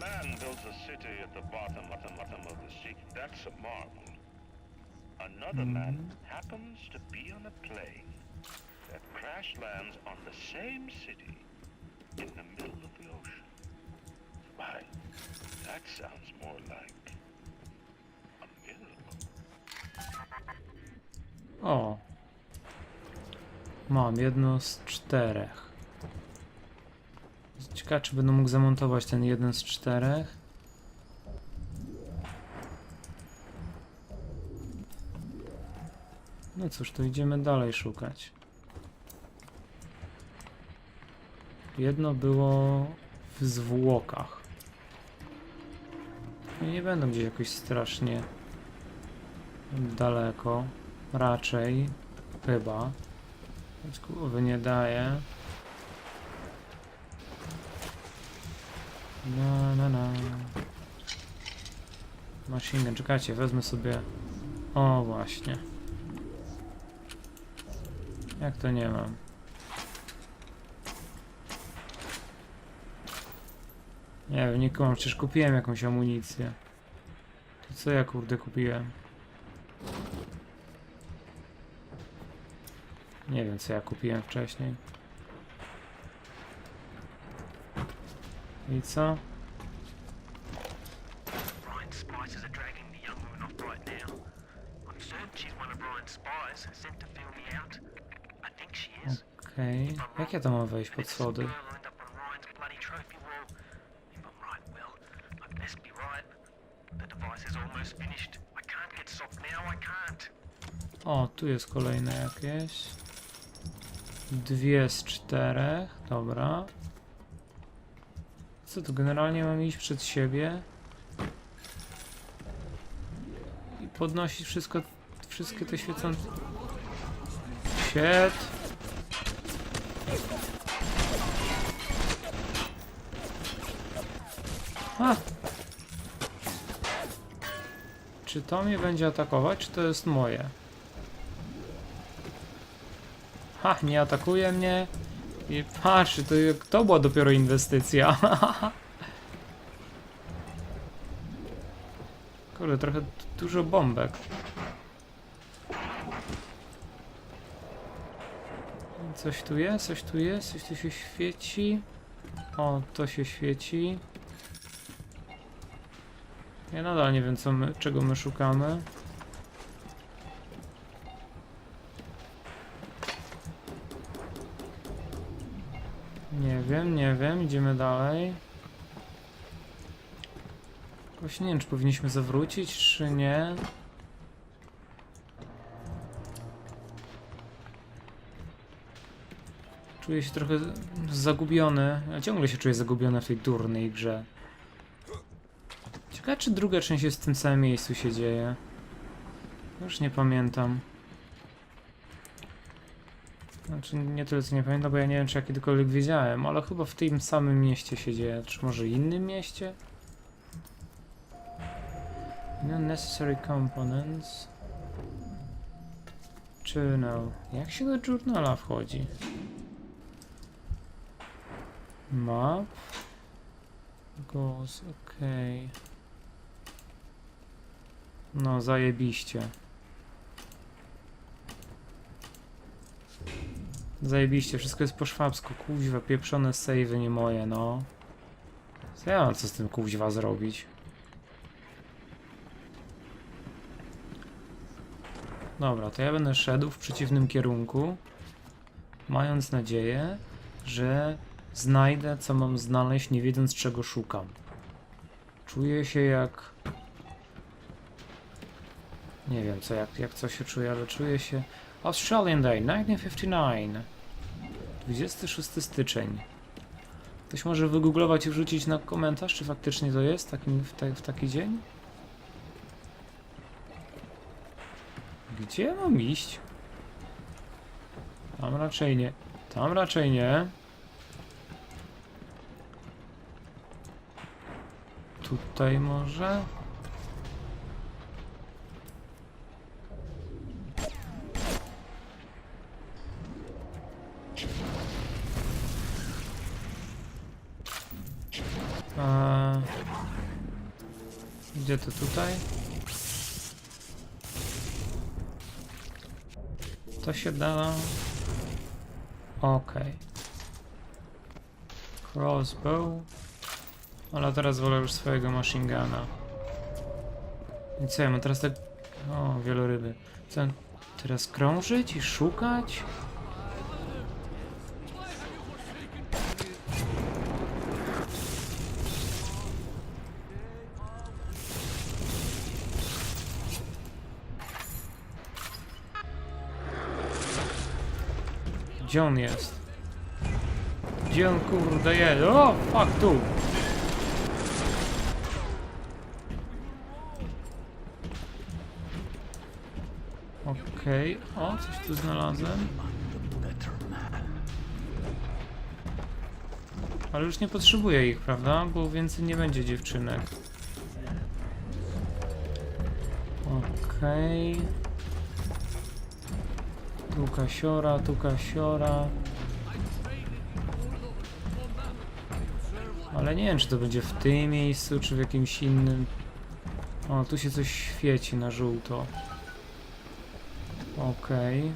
man builds a city at the bottom, bottom, bottom of the sea. That's a marvel. Another hmm. man happens to be on a plane that crash lands on the same city in the middle of the ocean. Why, that sounds more like a miracle. O. Mam jedno z czterech. Ciekawe, czy będę mógł zamontować ten jeden z czterech. No cóż, to idziemy dalej szukać. Jedno było w zwłokach. No nie będą gdzieś jakoś strasznie daleko. Raczej. Chyba. Więc głowy nie daje. Na na na. Machine, czekajcie, wezmę sobie. O, właśnie. Jak to nie mam? Nie wiem, nie kumam, przecież kupiłem jakąś amunicję. To co ja kurde kupiłem? Nie wiem co ja kupiłem wcześniej. I co? Ryan's spies are dragging the young woman off right now. I'm certain she's one of Ryan's spies sent to fill me out. I think she is. Okej. Jak ja tam mam wejść pod schody? O, tu jest kolejne jakieś. Dwie z czterech. Dobra. Co tu generalnie mam iść przed siebie? I podnosić wszystko, wszystkie te świecące... Shit. A! Czy to mnie będzie atakować, czy to jest moje? Ha, nie atakuje mnie. I patrz, to, to była dopiero inwestycja. Kurde, trochę dużo bombek. Coś tu jest, coś tu jest, coś tu się świeci. O, to się świeci. Ja nadal nie wiem, co my, czego my szukamy. Nie wiem, nie wiem, idziemy dalej. Właśnie nie wiem, czy powinniśmy zawrócić, czy nie. Czuję się trochę zagubiony. Ja ciągle się czuję zagubiony w tej durnej grze. Ciekawe, czy druga część jest w tym samym miejscu się dzieje. Już nie pamiętam. Znaczy nie tyle co nie pamiętam, bo ja nie wiem czy ja kiedykolwiek wiedziałem, ale chyba w tym samym mieście się dzieje, czy może innym mieście? No necessary components. Czy no? Jak się do journala wchodzi? Map. Goes, okej. No zajebiście. Zajebiście, wszystko jest po szwabsku. Kuźwa, pieprzone savey nie moje, no. Co ja mam co z tym kuźwa zrobić? Dobra, to ja będę szedł w przeciwnym kierunku, mając nadzieję, że znajdę, co mam znaleźć, nie wiedząc, czego szukam. Czuję się jak... Nie wiem, co, jak, jak co się czuję, ale czuję się... Australian Day, 1959. 26 styczeń. Ktoś może wygooglować i wrzucić na komentarz, czy faktycznie to jest taki, w, ta, w taki dzień? Gdzie mam iść? Tam raczej nie. Tam raczej nie. Tutaj może? Eee, gdzie to tutaj? To się da. Okej. Crossbow. Ale teraz wolę już swojego machine guna. I co ja mam teraz tak... O, wieloryby. Mam teraz krążyć i szukać? Gdzie on jest? Gdzie on kurde jest? O, fuck tu! Okej, o, coś tu znalazłem. Ale już nie potrzebuję ich, prawda? Bo więcej nie będzie dziewczynek. Okej. Tu kasiora, tu kasiora. Ale nie wiem, czy to będzie w tym miejscu, czy w jakimś innym. O, tu się coś świeci na żółto. Okej.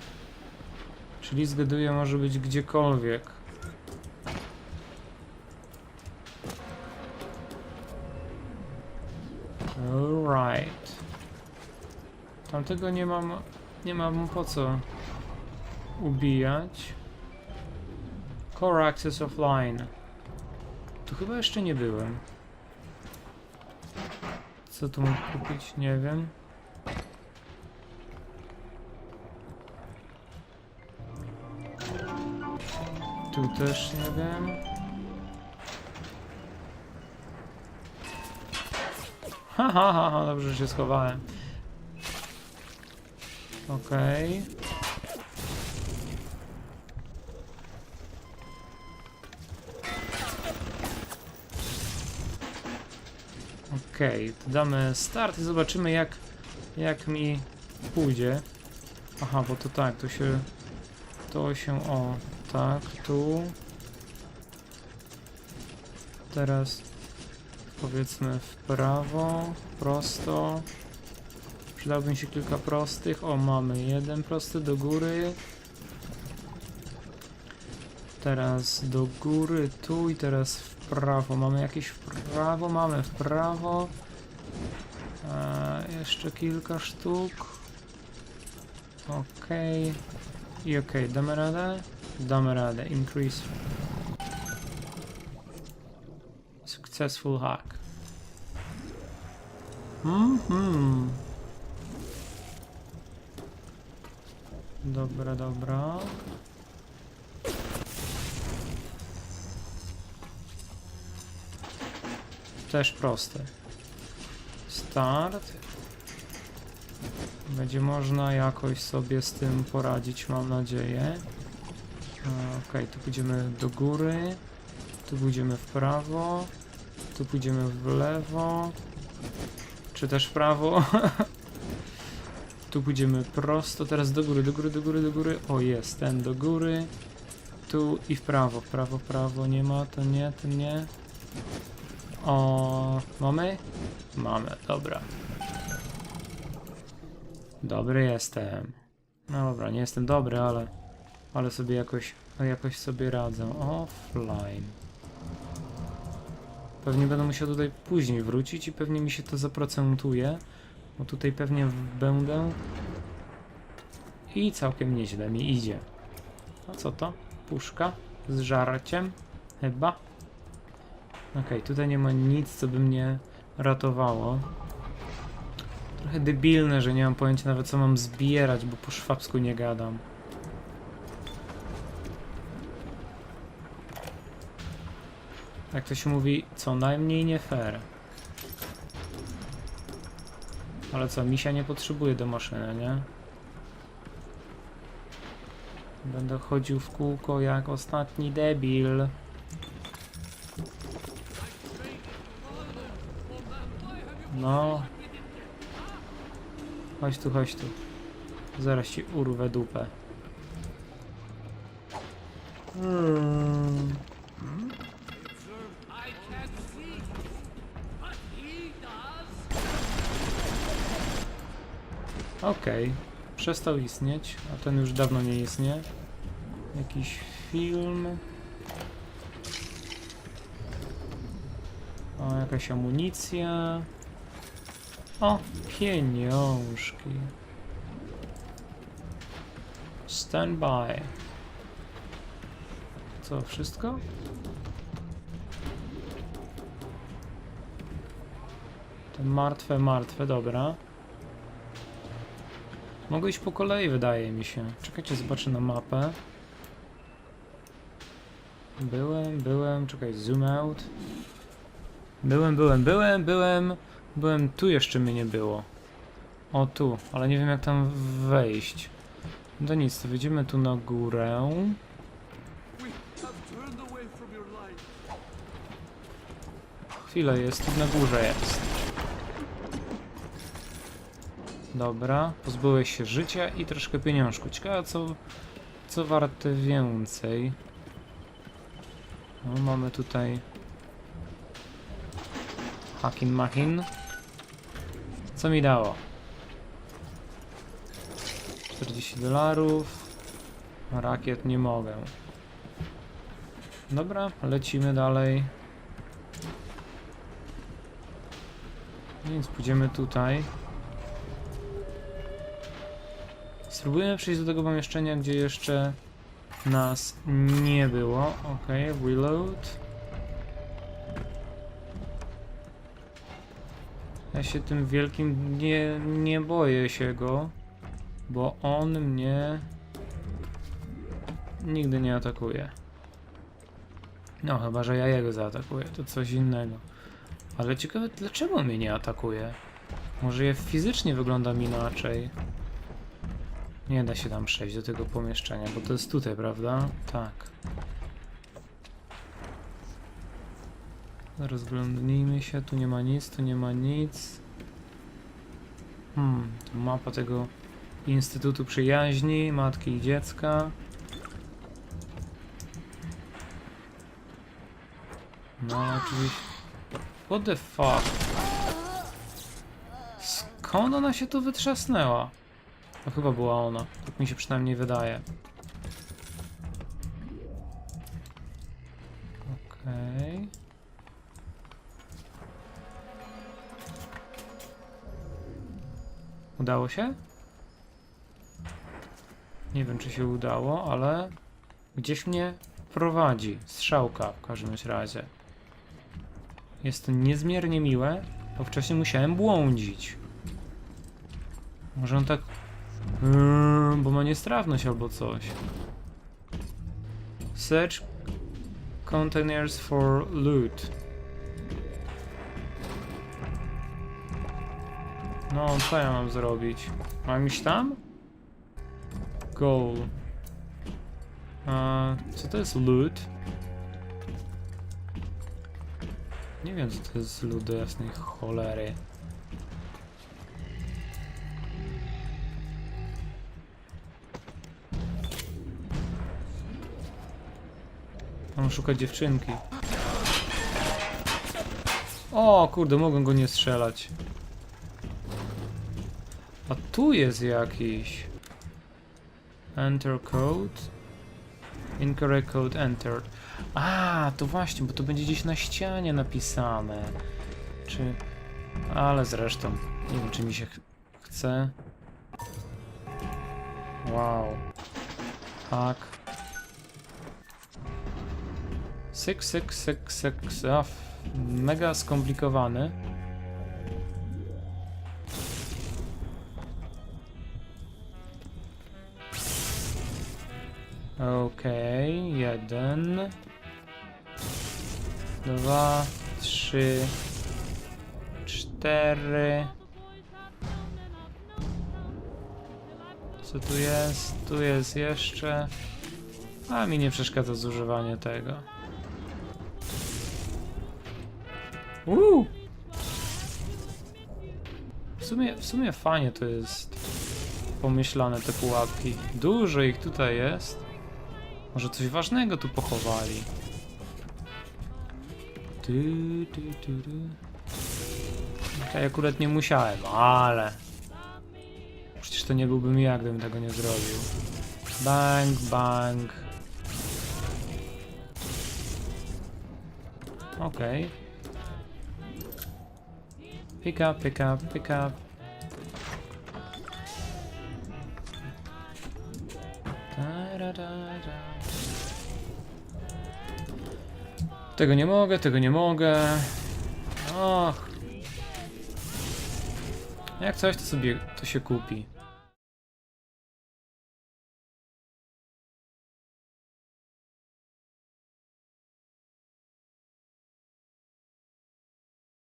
Czyli zgaduję, może być gdziekolwiek. Alright. Tamtego nie mam, nie mam po co ubijać. Core Access Offline. Tu chyba jeszcze nie byłem. Co tu mam kupić? Nie wiem. Tu też nie wiem. Ha, ha, ha, dobrze że się schowałem. Okej. Okej, to damy start i zobaczymy jak, jak mi pójdzie. Aha, bo to tak, to się, to się, o, tak, tu. Teraz powiedzmy w prawo, prosto. Przydałby mi się kilka prostych. O, mamy jeden prosty do góry. Teraz do góry, tu i teraz w prawo. Mamy jakieś w prawo, mamy w prawo. E, jeszcze kilka sztuk. Okej. I okej, damy radę? Damy radę. Increase. Successful hack. Mhm. Dobra, dobra. Też proste. Start. Będzie można jakoś sobie z tym poradzić, mam nadzieję. Okej, tu pójdziemy do góry. Tu pójdziemy w prawo. Tu pójdziemy w lewo. Czy też w prawo. tu pójdziemy prosto. Teraz do góry, do góry, do góry, do góry. O, jest ten do góry. Tu i w prawo, prawo, prawo. Nie ma, to nie, to nie. O, mamy? Mamy, dobra. Dobry jestem. No dobra, nie jestem dobry, ale ale sobie jakoś jakoś sobie radzę. Offline. Pewnie będę musiał tutaj później wrócić i pewnie mi się to zaprocentuje, bo tutaj pewnie będę i całkiem nieźle mi idzie. A co to? Puszka z żarciem? Chyba. Okej, tutaj nie ma nic, co by mnie ratowało. Trochę debilne, że nie mam pojęcia nawet co mam zbierać, bo po szwabsku nie gadam. Jak to się mówi, co najmniej nie fair. Ale co, misia nie potrzebuje do maszyny, nie? Będę chodził w kółko jak ostatni debil. No. Chodź tu, chodź tu. Zaraz ci urwę dupę. Hmm. Okej, przestał istnieć, a ten już dawno nie istnieje. Jakiś film. O, jakaś amunicja. O, pieniążki. Stand by. Co, wszystko? Te martwe, martwe, dobra. Mogę iść po kolei, wydaje mi się. Czekajcie, zobaczę na mapę. Byłem, byłem, czekaj, zoom out. Byłem, byłem, byłem, byłem. Byłem, tu jeszcze mnie nie było. O, tu, ale nie wiem jak tam wejść. No nic, wyjdziemy tu na górę. Chwilę, jest tu na górze jest. Dobra, pozbyłeś się życia i troszkę pieniążku. Ciekawe co, co warte więcej. No, mamy tutaj Hakin Machin. Co mi dało? 40 dolarów. Rakiet nie mogę. Dobra, lecimy dalej. Więc pójdziemy tutaj. Spróbujemy przejść do tego pomieszczenia, gdzie jeszcze nas nie było. Ok, reload. Ja się tym wielkim nie, nie boję się go, bo on mnie nigdy nie atakuje. No, chyba że ja jego zaatakuję, to coś innego. Ale ciekawe, dlaczego mnie nie atakuje? Może je fizycznie wyglądam inaczej. Nie da się tam przejść do tego pomieszczenia, bo to jest tutaj, prawda? Tak. Rozglądnijmy się, tu nie ma nic, tu nie ma nic. Hmm, tu mapa tego Instytutu Przyjaźni, Matki i Dziecka. No, oczywiście. What the fuck? Skąd ona się tu wytrzasnęła? To chyba była ona. Tak mi się przynajmniej wydaje. Udało się? Nie wiem, czy się udało, ale gdzieś mnie prowadzi. Strzałka w każdym razie. Jest to niezmiernie miłe, bo wcześniej musiałem błądzić. Może on tak... Yy, bo ma niestrawność albo coś. Search containers for loot. No, co ja mam zrobić? Mam iść tam? Goal. A, co to jest loot? Nie wiem, co to jest loot do jasnej cholery. Mam szukać dziewczynki. O, kurde, mogę go nie strzelać. A tu jest jakiś. Enter code. Incorrect code entered. A, to właśnie, bo to będzie gdzieś na ścianie napisane. Czy. Ale zresztą. Nie wiem, czy mi się ch chce. Wow. A, f- Mega skomplikowany. Okej, jeden, dwa, trzy, cztery. Co tu jest? Tu jest jeszcze. A mi nie przeszkadza zużywanie tego. Uuu! W sumie, w sumie fajnie to jest pomyślane te pułapki. Dużo ich tutaj jest. Może coś ważnego tu pochowali. Tu, tu, tu. Tutaj akurat nie musiałem, ale... Przecież to nie byłbym ja, gdybym tego nie zrobił. Bang, bang. Okej. Pick up, pick up, pick up. Da, da, da, da. Tego nie mogę, tego nie mogę. Och. Jak coś, to sobie to się kupi.